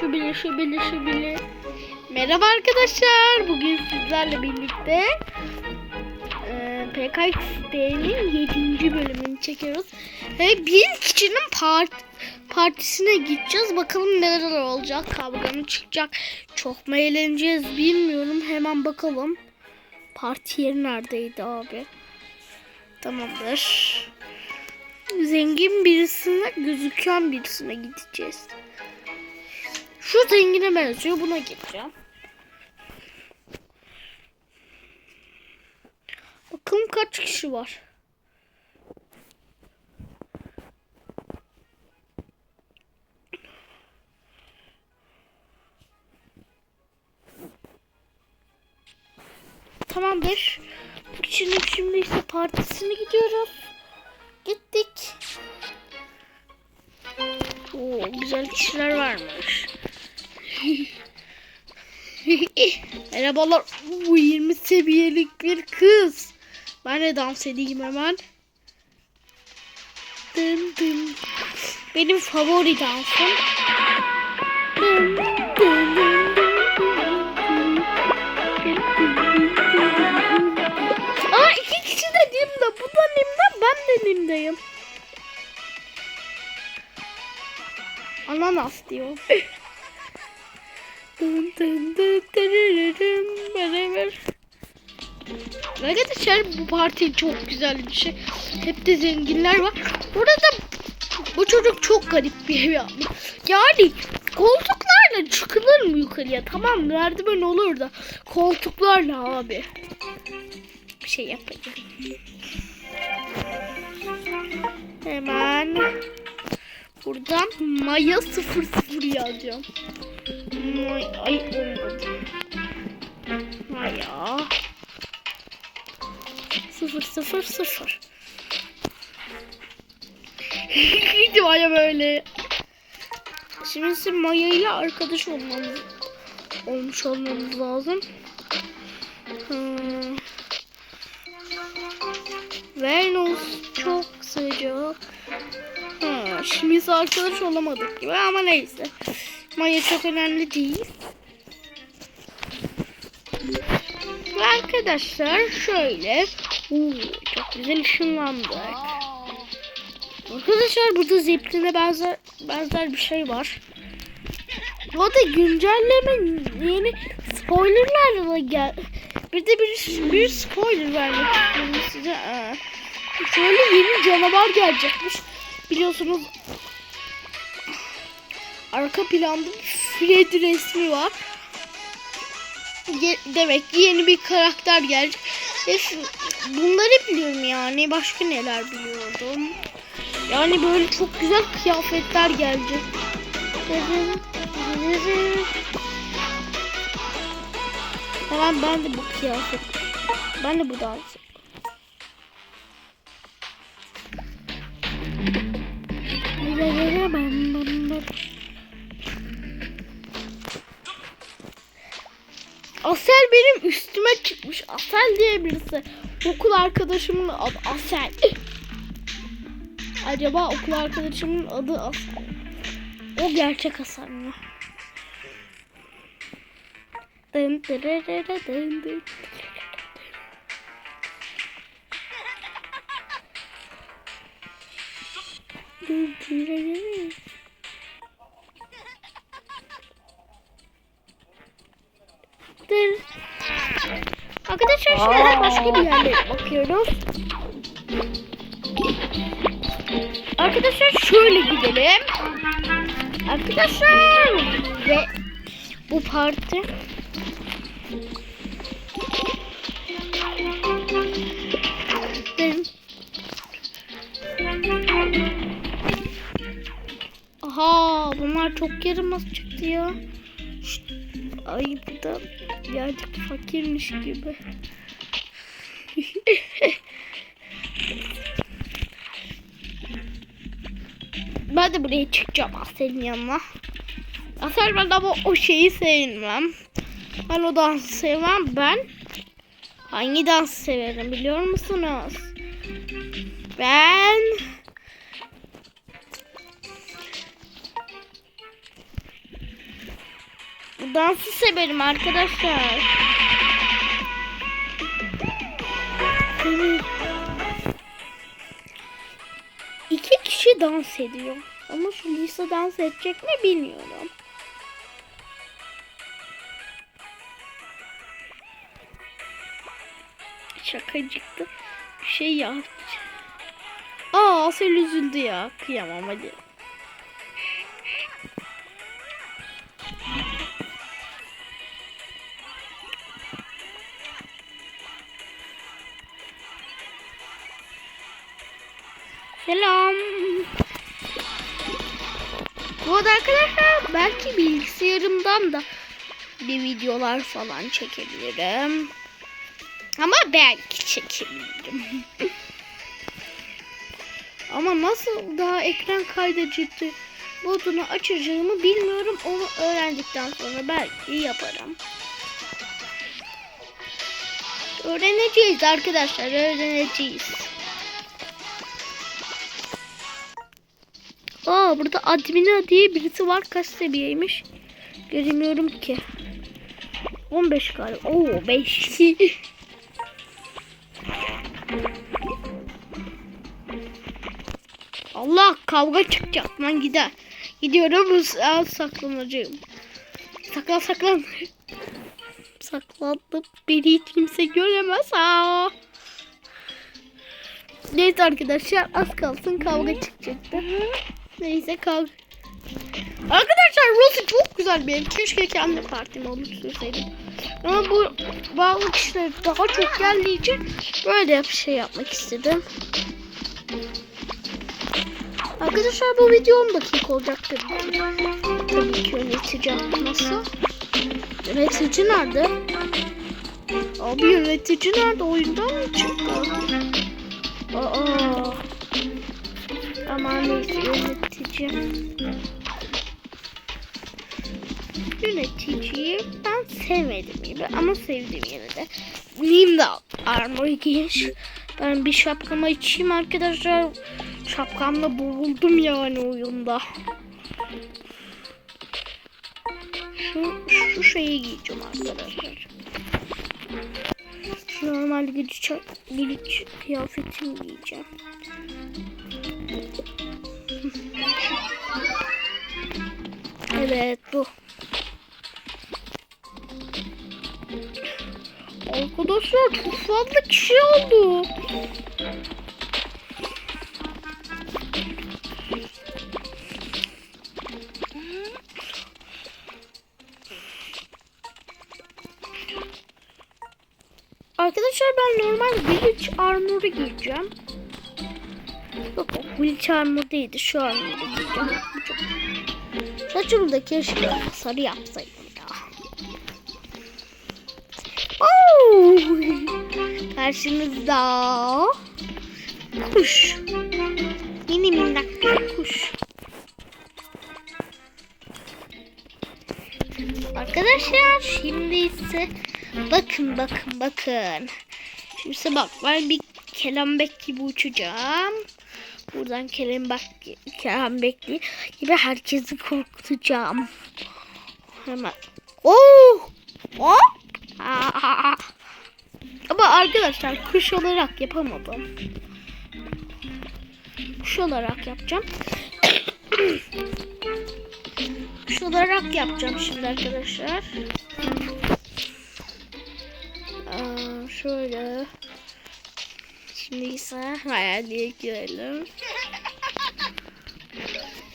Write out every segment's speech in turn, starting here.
şu bile şu bile şu bile. Merhaba arkadaşlar. Bugün sizlerle birlikte e, PKXD'nin 7. bölümünü çekiyoruz. Ve bir kişinin part, partisine gideceğiz. Bakalım neler olacak. Kavga mı çıkacak? Çok mu eğleneceğiz bilmiyorum. Hemen bakalım. Parti yeri neredeydi abi? Tamamdır. Zengin birisine gözüken birisine gideceğiz. Şu zengine benziyor. Buna gideceğim. Bakalım kaç kişi var. Tamamdır. Kişinin şimdi ise partisine gidiyoruz. Gittik. Oo, güzel kişiler varmış. Merhabalar. Bu 20 seviyelik bir kız. Ben de dans edeyim hemen. Dın dın. Benim favori dansım. Dın. Aa iki kişi de Nim'de. Bu da. Ben de Nim'deyim. Ananas diyor. Arkadaşlar bu parti çok güzel bir şey. Hep de zenginler var. Burada bu çocuk çok garip bir ev yapmış. Yani koltuklarla çıkılır mı yukarıya? Tamam merdiven olur da koltuklarla abi. Bir şey yapayım. Hemen buradan Maya 00 yazacağım. May ay olmadı. Maya 000 Gitti Maya böyle. Şimdi Maya ile arkadaş olmamız olmuş olmamız lazım. Hmm. Venus çok sıcak. İse arkadaş olamadık gibi ama neyse. Maya çok önemli değil. Ve arkadaşlar şöyle. Oo, çok güzel ışınlandık. Arkadaşlar burada zepline benzer benzer bir şey var. O da güncelleme yeni spoilerlarla gel. Bir de bir, bir spoiler vermek istiyorum size. Ee, şöyle yeni canavar gelecekmiş. Biliyorsunuz arka planda Fred resmi var. Ye- demek ki yeni bir karakter gelecek. Ve bunları biliyorum yani. Başka neler biliyordum. Yani böyle çok güzel kıyafetler gelecek. Tamam ben de bu kıyafet. Ben de bu dans. Asel benim üstüme çıkmış. Asel diye birisi. Okul arkadaşımın adı Asel. Acaba okul arkadaşımın adı Asel. O gerçek Asel mi? Dın dırırırı dın dın. Dın dırırırı. Dır. Arkadaşlar şöyle başka bir yerlere bakıyoruz. Arkadaşlar şöyle gidelim. Arkadaşlar ve bu parti bunlar çok yaramaz çıktı ya. Ay bu da birazcık fakirmiş gibi. ben de buraya çıkacağım Asel'in yanına. Asel ben ama o şeyi sevmem. Ben o dansı sevmem. Ben hangi dansı severim biliyor musunuz? Ben dansı severim arkadaşlar. İki kişi dans ediyor. Ama şu Lisa dans edecek mi bilmiyorum. Şakacıktı. Bir şey yaptı. Aa Asel üzüldü ya. Kıyamam hadi. Selam. Bu arada arkadaşlar belki bilgisayarımdan da bir videolar falan çekebilirim. Ama belki çekebilirim. Ama nasıl daha ekran kaydedici modunu açacağımı bilmiyorum. Onu öğrendikten sonra belki yaparım. Öğreneceğiz arkadaşlar, öğreneceğiz. Aa burada Admina diye birisi var. Kaç seviyeymiş? Göremiyorum ki. 15 galiba. Oo 5. Allah kavga çıkacak lan gider. Gidiyorum Aa, saklanacağım. Saklan saklan. Saklandım. Beni kimse göremez. Aa. Neyse arkadaşlar az kalsın kavga çıkacaktı. Neyse kavga. Arkadaşlar burası çok güzel bir ev. Keşke kendi partimi oluştursaydım. Ama bu bağlı kişiler daha çok geldiği için böyle bir şey yapmak istedim. Arkadaşlar bu video 10 dakika olacaktır. Tabii ki yöneteceğim. Nasıl? Yönetici nerede? Abi yönetici nerede? Oyundan mı çıktı? Aa. Aman neyse yönetici. Yöneticiyi ben sevmedim gibi ama sevdim yine de. Neyim de armor giyiş. Ben bir şapkama içeyim arkadaşlar. Şapkamla boğuldum yani oyunda. Şu, şu şeyi giyeceğim arkadaşlar. Normal güç, güç kıyafetimi giyeceğim. Evet bu. Arkadaşlar çok fazla kişi oldu. Arkadaşlar ben normal village armor'u giyeceğim. Yok armor değildi. Şu. Bu çok... Saçımı da keşke sarı yapsaydım ya. Oo! Karşınızda kuş. Mini minnak bir kuş. Arkadaşlar şimdi ise bakın bakın bakın. Şimdi bak ben bir kelembek gibi uçacağım. Buradan kelembek, kelembek gibi herkesi korkutacağım. Hemen. Oh! Oh! Ama arkadaşlar kuş olarak yapamadım. Kuş olarak yapacağım. kuş olarak yapacağım şimdi arkadaşlar. Aa, şöyle. İse hayaliye girelim.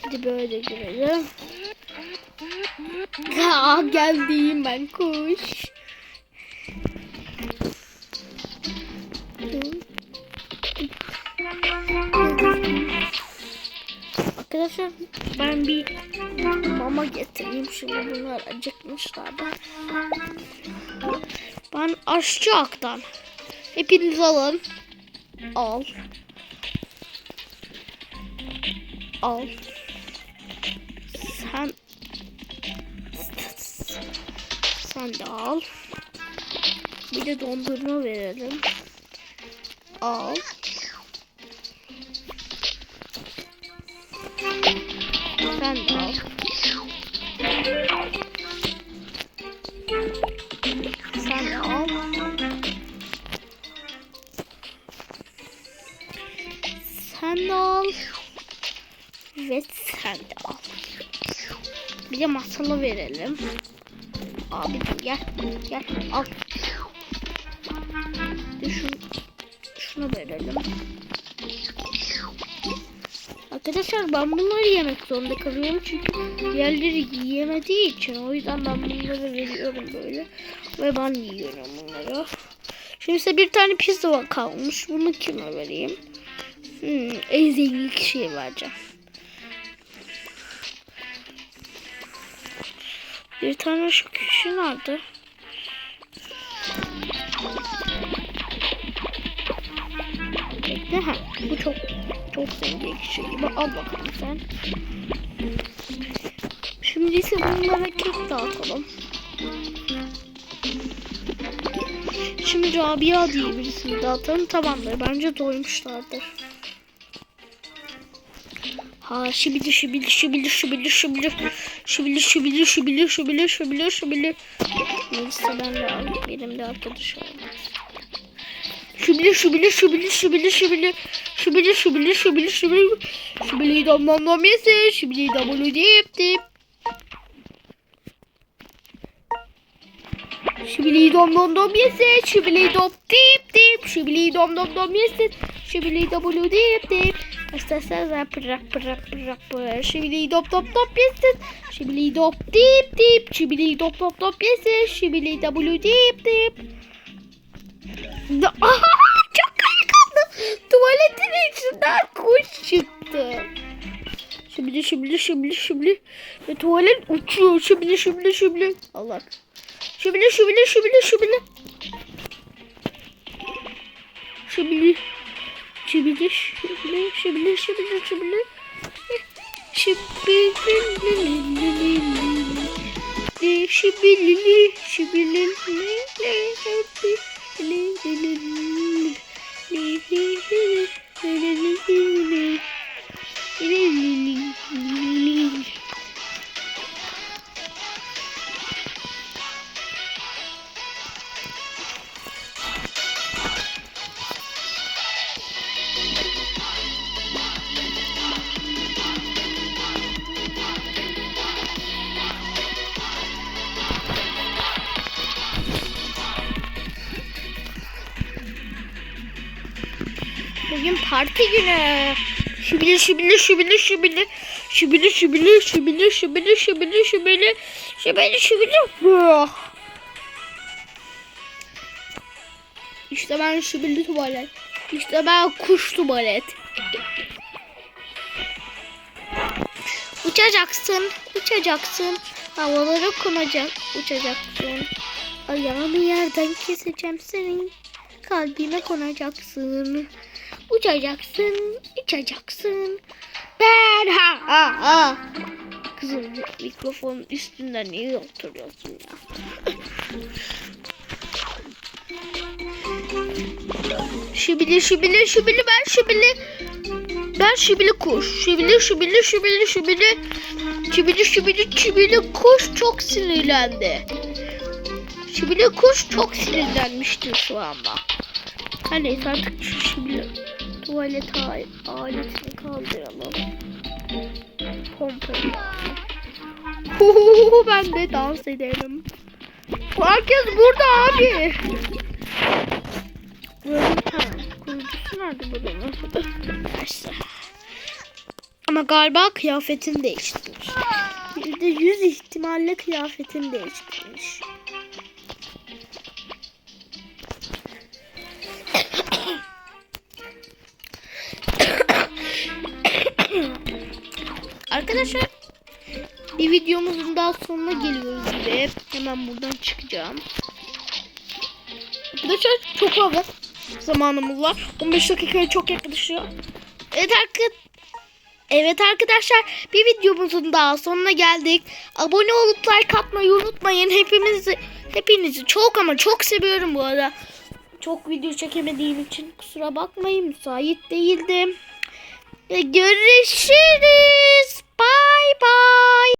Hadi böyle girelim. Aa, geldim ben kuş. Arkadaşlar ben bir mama getireyim şimdi bunlar acıkmışlar da. Ben aşçı aktan. Hepiniz alın. Al. Al. Sen sen de al. Bir de dondurma verelim. Al. Sen de al. Şöyle masala verelim. Abi gel. Gel al. Bir şunu, verelim. Arkadaşlar ben bunları yemek zorunda kalıyorum çünkü diğerleri yiyemediği için o yüzden ben bunları veriyorum böyle ve ben yiyorum bunları. Şimdi ise bir tane pizza kalmış. Bunu kime vereyim? Hmm, en zengin kişiye vereceğim. Bir tane şu kişi nerede? Bekle ha. Bu çok çok zengin kişi gibi. Al bakalım sen. Şimdi ise bunlara kek dağıtalım. Şimdi Rabia diye birisini dağıtalım. Tamamdır. Bence doymuşlardır. Ha şibili şibili şibili şibili şibili şibili şibili şibili şibili şibili şibili Neyse ben de al- benim de arkadaşım olmaz. Şibili şibili şibili şibili şibili şibili şibili şibili şibili şibili dom yesi şibili dom dip dip Şibili dom dom dom yesi şibili dop dip dip şibili dom dom dom yesi şibili dom dip dip Esasana pırak pırak pırak pırak şibili dop dop dop yesi şibili dop dip dip şibili dop dop dop yesi şibili dop dip dip çok kaldı. Tuvaletin içinden kuş çıktı. Şibili şibili şibili şibili. Ve tuvalet uçuyor. Şibili şibili şibili. Allah. Şubili şubili şubili şubili. Şubili. Şubili şubili şubili şubili şubili. Şubili şubili şubili şubili şubili Bugün parti günü. Şibili şibili şibili şibili şibili şibili şibili şibili şibili şibili şibili Bıh. İşte ben şibili tuvalet. İşte ben kuş tuvalet. Uçacaksın, uçacaksın. Havalara konacak, uçacaksın. Ayağını yerden keseceğim senin. Kalbime konacaksın. Uçacaksın, uçacaksın. Ben ha ha ha. Kızım mikrofonun üstünden niye oturuyorsun ya? şibili şibili şibili ben şibili. Ben şibili kuş. Şibili şibili şibili şibili. Şibili şibili şibili kuş çok sinirlendi. Şibili kuş çok sinirlenmiştir şu anda. Neyse artık şu şibili tuvalet aletini kaldıralım. Pompayı. Ben de dans ederim. Herkes burada abi. Kurucusu nerede buranın? Neyse. Ama galiba kıyafetini değiştirmiş. Yüzde yüz ihtimalle kıyafetini değiştirmiş. Arkadaşlar bir videomuzun daha sonuna geliyoruz ve hemen buradan çıkacağım. Arkadaşlar çok fazla zamanımız var. 15 dakikaya çok yaklaşıyor. Evet arkadaşlar. Evet arkadaşlar bir videomuzun daha sonuna geldik. Abone olup like atmayı unutmayın. Hepimizi hepinizi çok ama çok seviyorum bu arada. Çok video çekemediğim için kusura bakmayın. Müsait değildim. Ve görüşürüz. Bye bye.